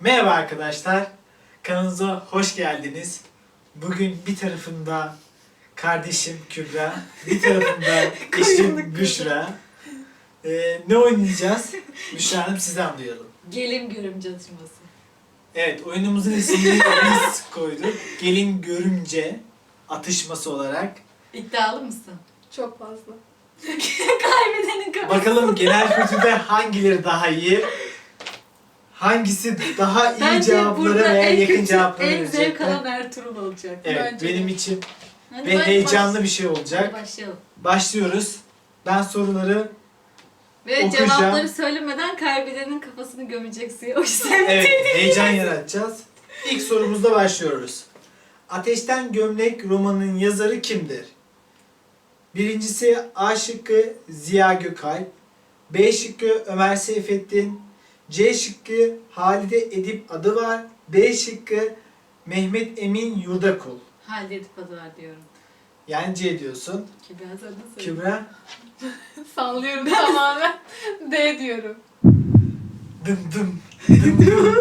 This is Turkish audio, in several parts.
Merhaba arkadaşlar. Kanalımıza hoş geldiniz. Bugün bir tarafında kardeşim Kübra, bir tarafında eşim Büşra. Ee, ne oynayacağız? Büşra Hanım sizden duyalım. Gelin görümce atışması. Evet, oyunumuzun ismini biz koyduk. Gelin görümce atışması olarak. İddialı mısın? Çok fazla. Kaybedenin kafası. Bakalım genel kültürde hangileri daha iyi? Hangisi daha iyi Bence cevapları burada veya en yakın kötü, cevapları en zevk verecekler? alan Ertuğrul olacak. Evet, Bence de. benim için Hadi ve baş- heyecanlı bir şey olacak. Başlayalım. Başlıyoruz. Ben soruları Ve Okuyacağım. cevapları söylemeden kaybedenin kafasını gömeceksin. O yüzden evet heyecan yaratacağız. İlk sorumuzda başlıyoruz. Ateşten Gömlek romanının yazarı kimdir? Birincisi A şıkkı Ziya Gökalp, B şıkkı Ömer Seyfettin, C şıkkı Halide Edip adı var. B şıkkı Mehmet Emin Yurdakul. Halide Edip adı var diyorum. Yani C diyorsun. Kübra sana söyleyeyim. Kübra. Sallıyorum tamamen. D diyorum. Dım dım. Dım dım.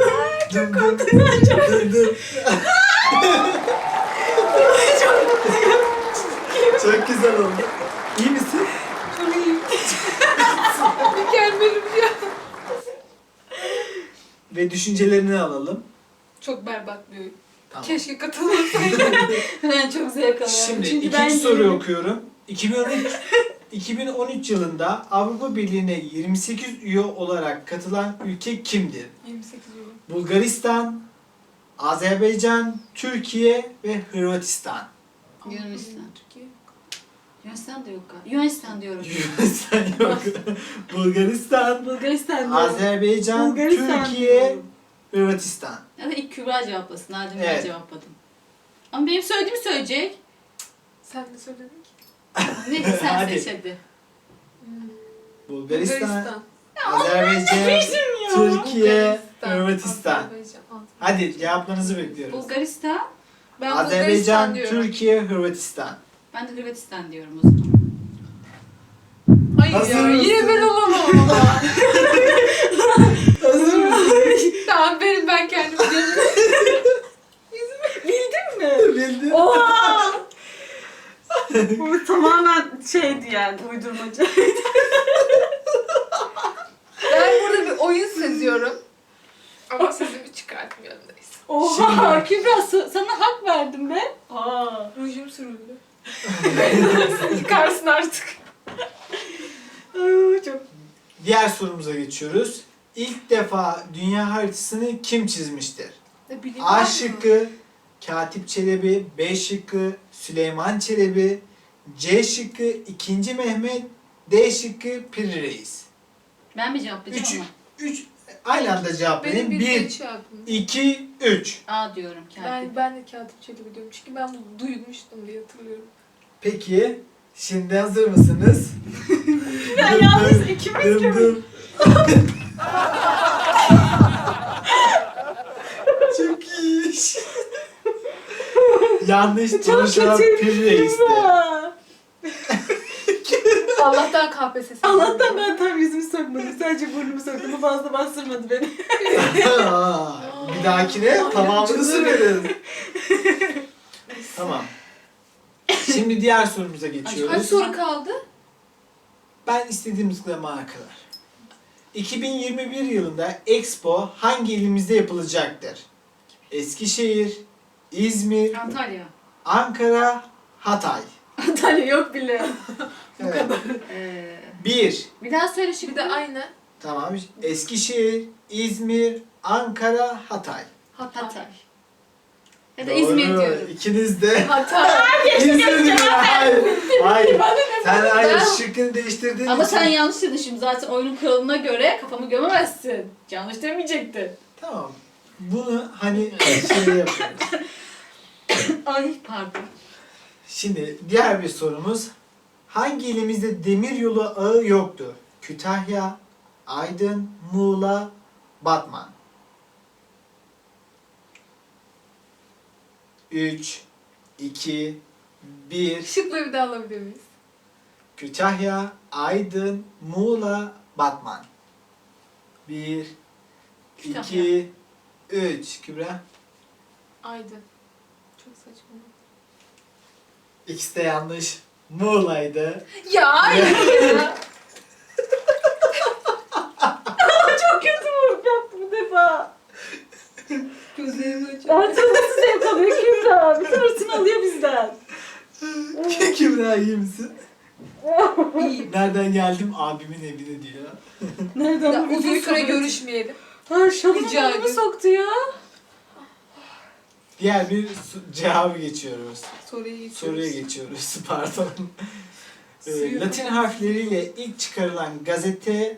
Çok korktum. Dım dım. Çok güzel oldu. İyi misin? Ve düşüncelerini alalım. Çok berbat bir oyun. Tamam. Keşke katılmasaydım. Ben çok zevk alıyorum. Şimdi Çünkü ikinci ben soruyu okuyorum. 2013 2013 yılında Avrupa Birliği'ne 28 üye olarak katılan ülke kimdir? 28 euro. Bulgaristan, Azerbaycan, Türkiye ve Hırvatistan. Yunanistan. Yunanistan da yok galiba. Yunanistan diyorum. Yunanistan yok. Bulgaristan, Bulgaristan diyorum. Azerbaycan, Bulgaristan Türkiye, diyorum. Hırvatistan. Ya da ilk Kübra cevaplasın. Hadi ben Evet. cevapladım. Ama benim söylediğimi söyleyecek. Sen ne söyledin ki? Neyse sen Hadi. seç hadi. Hmm. Bulgaristan, Azerbaycan, Türkiye, Hırvatistan. Azerbaycan. Hadi cevaplarınızı bekliyoruz. Bulgaristan. Ben Bulgaristan Azerbaycan, diyorum. Türkiye, Hırvatistan. Ben de Hırvatistan diyorum o zaman. Hayır Hazır ya mısın? yine ben olamam ama. Hazır mısın? tamam benim ben kendim biliyorum. Bildin mi? Bildin. Oha! Bu tamamen şeydi yani uydurmaca. Ben burada bir oyun seziyorum. Ama sesimi çıkartmıyorum neyse. Oha! Kübra sa- sana hak verdim be. Aa. Rujum sürüldü. Yıkarsın artık. Ay, Çok Diğer sorumuza geçiyoruz. İlk defa dünya haritasını kim çizmiştir? Bileyim A şıkkı Katip Çelebi, B şıkkı Süleyman Çelebi, C şıkkı 2. Mehmet, D şıkkı Piri Reis. Ben mi cevaplayacağım Üç, ama? üç aynı anda Benim cevaplayın. bir 1, şey yaptım. 2, 3. A diyorum kendi. Ben, ben de Katip Çelebi diyorum. Çünkü ben bunu duymuştum diye hatırlıyorum. Peki, şimdi hazır mısınız? Ya Dım yalnız dım, ikimiz dım gibi. dım. Çok iyi iş. Yanlış Çok konuşan kötü. Piri Reis'ti. Kübra. Allah'tan KPSS. Allah'tan ben tam yüzümü sokmadım. Sadece burnumu soktum. Bu fazla bastırmadı beni. Aa, bir dahakine tamamını süreriz. tamam. Şimdi diğer sorumuza Kaç geçiyoruz. soru kaldı? Ben istediğimiz zamana kadar. 2021 yılında Expo hangi ilimizde yapılacaktır? Eskişehir, İzmir, Antalya. Ankara, Hatay. Antalya yok bile. Evet. Ee, Bir. bir daha söyle şu Bir de aynı. Tamam. Eskişehir, İzmir, Ankara, Hatay. Hatay. Hatay. Ya da İzmir Doğru. diyorum. İkiniz de Hatay. İzmir diyor. Hayır. Hayır. Sen hayır Ben- şıkkını değiştirdiğin Ama için. sen yanlış dedin şimdi zaten oyunun kuralına göre kafamı gömemezsin. Yanlış demeyecektin. Tamam. Bunu hani şey yapıyoruz. Ay pardon. Şimdi diğer bir sorumuz. Hangi ilimizde demir yolu ağı yoktur? Kütahya, Aydın, Muğla, Batman. 3, 2, 1. Şıkları bir daha alabilir miyiz? Kütahya, Aydın, Muğla, Batman. 1, Kütahya. 2, 3. Kübra. Aydın. Çok saçma. İkisi de yanlış. Muğla'ydı. Ya hayır ya. Çok kötü vuruk yaptı bu defa. Gözlerimi açıyor. Artık nasıl zevk alıyor Kübra? Bütün hırsını alıyor bizden. Kübra iyi misin? İyiyim. Nereden geldim? Abimin evine diyor. Nereden Ya, bu uzun videoyu süre kabul- görüşmeyelim. Ha Rica mı ederim. soktu ya? Diğer bir su- cevabı geçiyoruz. Soruya geçiyoruz. Soruya geçiyoruz. Pardon. Ee, Latin harfleriyle ilk çıkarılan gazete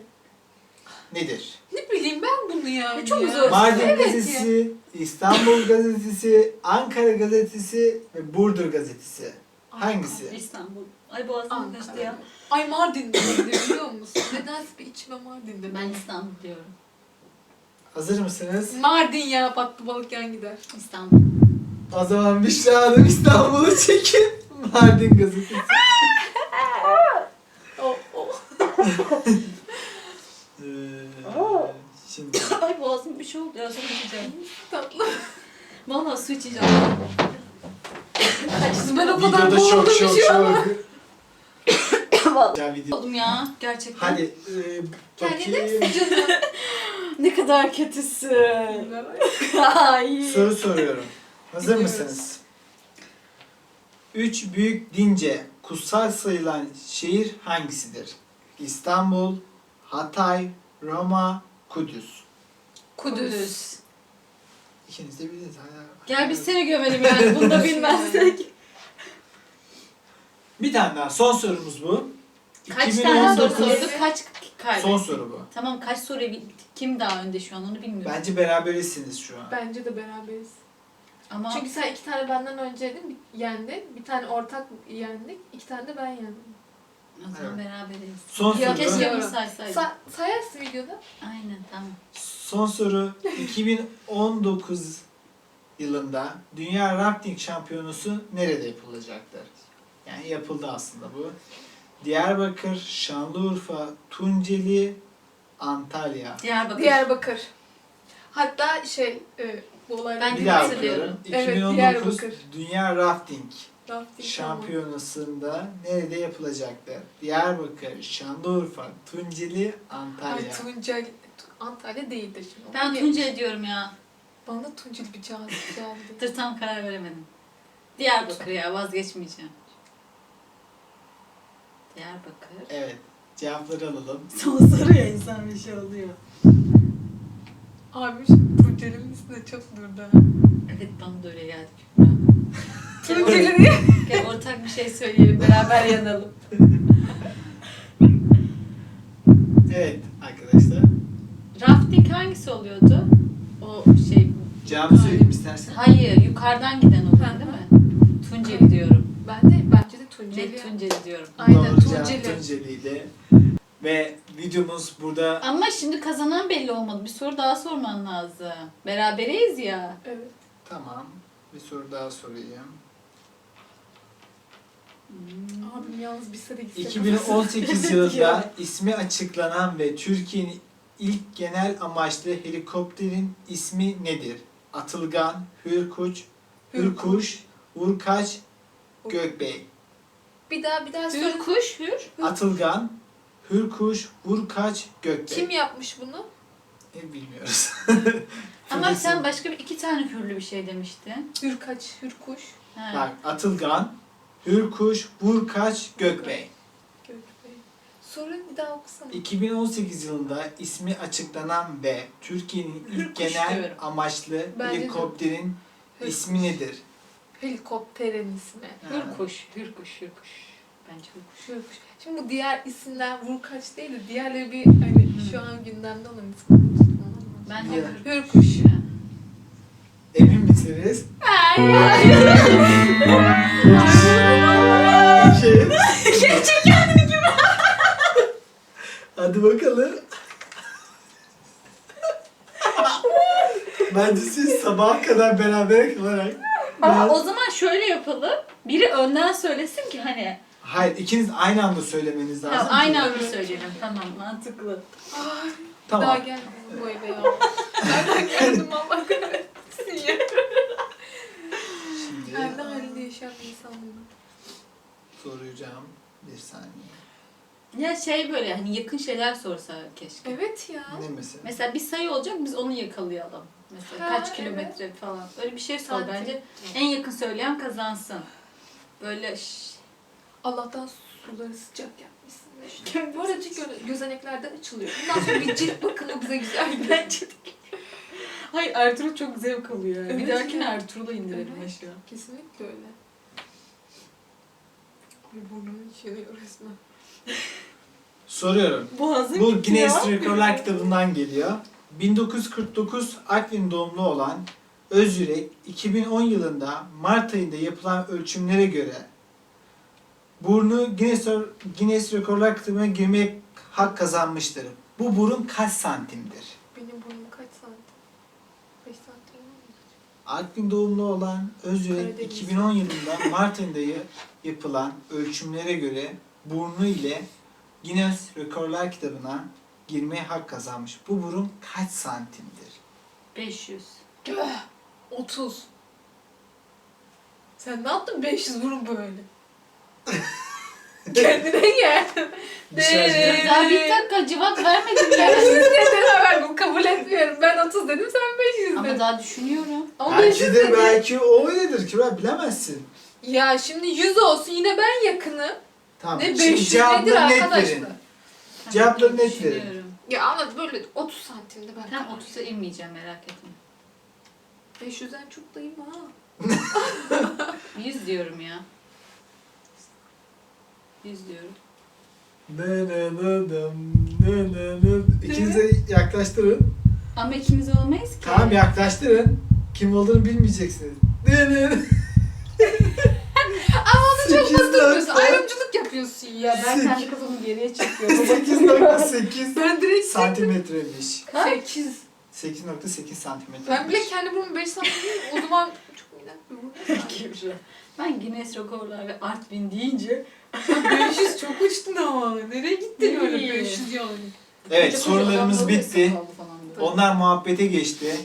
nedir? Ne bileyim ben bunu ya. E, çok ya. zor. Mardin Evet Gazetesi, İstanbul Gazetesi, Ankara Gazetesi ve Burdur Gazetesi. Hangisi? İstanbul. Ay boğazım Ankara. kaçtı ya. Ay Mardin'de biliyor musun? Nedense bir içime Mardin'de. Ben İstanbul diyorum. Hazır mısınız? Mardin ya battı balık yan gider. İstanbul. O zaman Büşra Hanım İstanbul'u çekin. Mardin o. Ee, şimdi Ay boğazım bir şey oldu ya. Su içeceğim. Tatlı. Vallahi su içeceğim. Ben o kadar videoda şok boğuldum şok bir şey ama. şok. Vallahi Ya video. oldum ya. Gerçekten. Hadi e, Kendine bakayım. Ne kadar kötüsün. Ay. Soru soruyorum. Hazır mısınız? Üç büyük dince kutsal sayılan şehir hangisidir? İstanbul, Hatay, Roma, Kudüs. Kudüs. İkiniz de bildiniz. Hala- Gel biz seni gömelim yani. Bunu da bilmezsek. Bir tane daha. Son sorumuz bu. Kaç tane soru 2019 sorduk? Kaç kaybettik? Son soru bu. Tamam kaç bildik? Kim daha önde şu an onu bilmiyorum. Bence berabersiniz şu an. Bence de beraberiz. Ama Çünkü sen iki tane benden önceydin, bir- yendin. Bir tane ortak yendik, iki tane de ben yendim. o zaman beraberiz. Son Ya soru. Keşke bunu saysaydım. Sa sayarsın videoda. Aynen tamam. Son soru. 2019 yılında Dünya Rafting Şampiyonası nerede yapılacaktır? Yani yapıldı aslında bu. Diyarbakır, Şanlıurfa, Tunceli, Antalya. Diyarbakır. Diyarbakır. Hatta şey, e, bu olaylar... Ben Bir daha hatırlıyorum. bakıyorum. Evet, 2019 Diyarbakır. Dünya Rafting Rafting Şampiyonası'nda nerede yapılacaktır? Diyarbakır, Şanlıurfa, Tunceli, Antalya. Ay Tunceli. Tu- Antalya değildir şimdi. Ben Onu Tunceli diyorum ya. Bana da Tunceli bir cevap geldi. Dur tam karar veremedim. Diyarbakır ya vazgeçmeyeceğim. Diyarbakır. Evet. Cevapları alalım. Son soruya insan bir şey oluyor. Abi şimdi Tunceli'nin üstünde çok durdu. Evet bana da öyle geldi Kübra. Gel, Tunceli or- diye. gel ortak bir şey söyleyelim beraber yanalım. Evet arkadaşlar. Rafting hangisi oluyordu? O şey... Cevabı söyleyeyim istersen. Hayır yukarıdan giden oluyor değil mi? Tunceli diyorum. Ben de bence de Tunceli. Tunceli diyorum. Aynen Doğru cevap Tunceli. Tunceli'ydi. Ve videomuz burada Ama şimdi kazanan belli olmadı. Bir soru daha sorman lazım. Berabereyiz ya. Evet. tamam. Bir soru daha sorayım. Abim yalnız bir gitse. 2018 yılında ismi açıklanan ve Türkiye'nin ilk genel amaçlı helikopterin ismi nedir? Atılgan, Hürkuş, Hürkuş, Vurkaç, Gökbey. Bir daha bir daha Hür söyle. kuş hür. Atılgan, Hürkuş, Vurkaç, Gökbey. Kim yapmış bunu? E, bilmiyoruz. Ama sen başka bir iki tane hürlü bir şey demiştin. Hürkaç, Hürkuş. He. Bak Atılgan, Hürkuş, Vurkaç, Gökbey. Gökbey. Soru bir daha okusana. 2018 yılında ismi açıklanan ve Türkiye'nin ilk Hürkuş genel diyorum. amaçlı Bence de. helikopterin Hürkuş. ismi nedir? Helikopterin ismi. Hür kuş, hür kuş, hür kuş. Bence hür kuş. Hürkuş. Şimdi bu diğer isimler Vurkaç değil de diğerleri bir hani şu an gündemde olan isimler. Ben de Ya. hür. Hürkuş. Emin misiniz? İki. Gerçek kendini gibi. Hadi bakalım. Bence siz sabaha kadar beraber kalarak Ama o zaman şöyle yapalım. Biri önden söylesin ki hani. Hayır ikiniz aynı anda söylemeniz lazım. Tamam, aynı anda söyleyelim. Tamam mantıklı. Ay, Tamam. Daha gelmedim bu eve ya. Nereden geldim Allah kahretsin ya. Şimdi Kendi halinde yaşayan bir insan soracağım. Bir saniye. Ya şey böyle hani yakın şeyler sorsa keşke. Evet ya. Ne mesela? Mesela bir sayı olacak biz onu yakalayalım. Mesela Ha, kaç evet. kilometre falan. Öyle bir şey sor bence. En yakın söyleyen kazansın. Böyle ş- Allah'tan suları sıcak yapmışsın. Bu arada gö- gözeneklerden açılıyor. Bundan sonra bir cilt bakımı bize güzel bence. Hayır Ertuğrul çok zevk alıyor. Evet bir dahakine ya. Ertuğrul'a indirelim Evet. aşağı. Kesinlikle öyle. Ay burnum yanıyor resmen. Soruyorum. Boğazın Bu gitti Guinness ya. Rekorlar kitabından geliyor. 1949 Artvin doğumlu olan Özyürek 2010 yılında Mart ayında yapılan ölçümlere göre burnu Guinness, Guinness Rekorlar kitabına girmeye hak kazanmıştır. Bu burun kaç santimdir? Benim burnum kaç santim? 5 santim mi? Artvin doğumlu olan Karadeniz. 2010 yılında Mart ayında ya- yapılan ölçümlere göre burnu ile Guinness Rekorlar kitabına girmeye hak kazanmış. Bu burun kaç santimdir? 500. 30. Sen ne yaptın 500 burun böyle? Kendine gel. Söyleyeceğim. Daha bir dakika cevap vermedim ya. 500 dedin ben kabul etmiyorum. Ben 30 dedim sen 500 Ama dedin. daha düşünüyorum. Ama 500 Belki de dedin. belki o öyledir Kübra bilemezsin. Ya şimdi 100 olsun yine ben yakınım. Tamam. Ne Şimdi 500 nedir cevapları net arkadaşlar? verin. Cevapları net verin. Düşünüyorum. Ya anlat böyle 30 santimde ben. Tam 30'a inmeyeceğim merak etme. 500'den çok dayım ha. 100 diyorum ya. 100 diyorum. Ne ne ne dım, ne ne ne. İkiniz de yaklaştırın. Ama ikimiz olmayız ki. Tamam yaklaştırın. Kim olduğunu bilmeyeceksiniz. Ne ne ne. Ama onu çok Sekiz hızlı yapıyorsun. dakika. Ayrımcılık yapıyorsun ya. Ben Sekiz- kendi kafamı geriye çekiyorum. 8.8 Ben direkt santimetremiş. 8. 8.8 santimetre. Ben bile kendi burnumu 5 santim değil. O zaman çok minnak bir. Gibi. Ben Guinness Rekorlar ve Artvin deyince 500 çok uçtun ama. Nereye gittin Ne öyle bileyim. 500 yani? Evet koca sorularımız bitti. Onlar muhabbete geçti.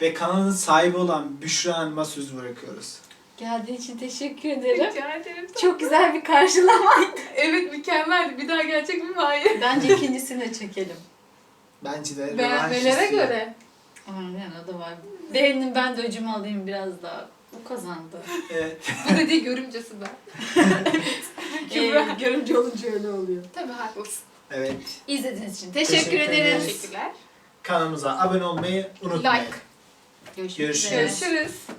Ve kanalın sahibi olan Büşra Hanım'a söz bırakıyoruz. Geldiği için teşekkür ederim. Rica ederim. Çok güzel bir karşılama. Evet mükemmeldi. Bir daha gerçek mi? Hayır. Bence ikincisini de çekelim. Bence de Beğenmelere istiyor. göre. Aynen o da var. Beğendim ben de öcümü alayım biraz daha. Bu kazandı. Evet. Bu dediği görümcesi ben. Kübra. Ee, görümce olunca öyle oluyor. Tabii haklısın. evet. İzlediğiniz için teşekkür, Teşekkür ederiz. ederiz. Teşekkürler. Kanalımıza abone olmayı unutmayın. Like. Görüşmek Görüşürüz. üzere. Görüşürüz.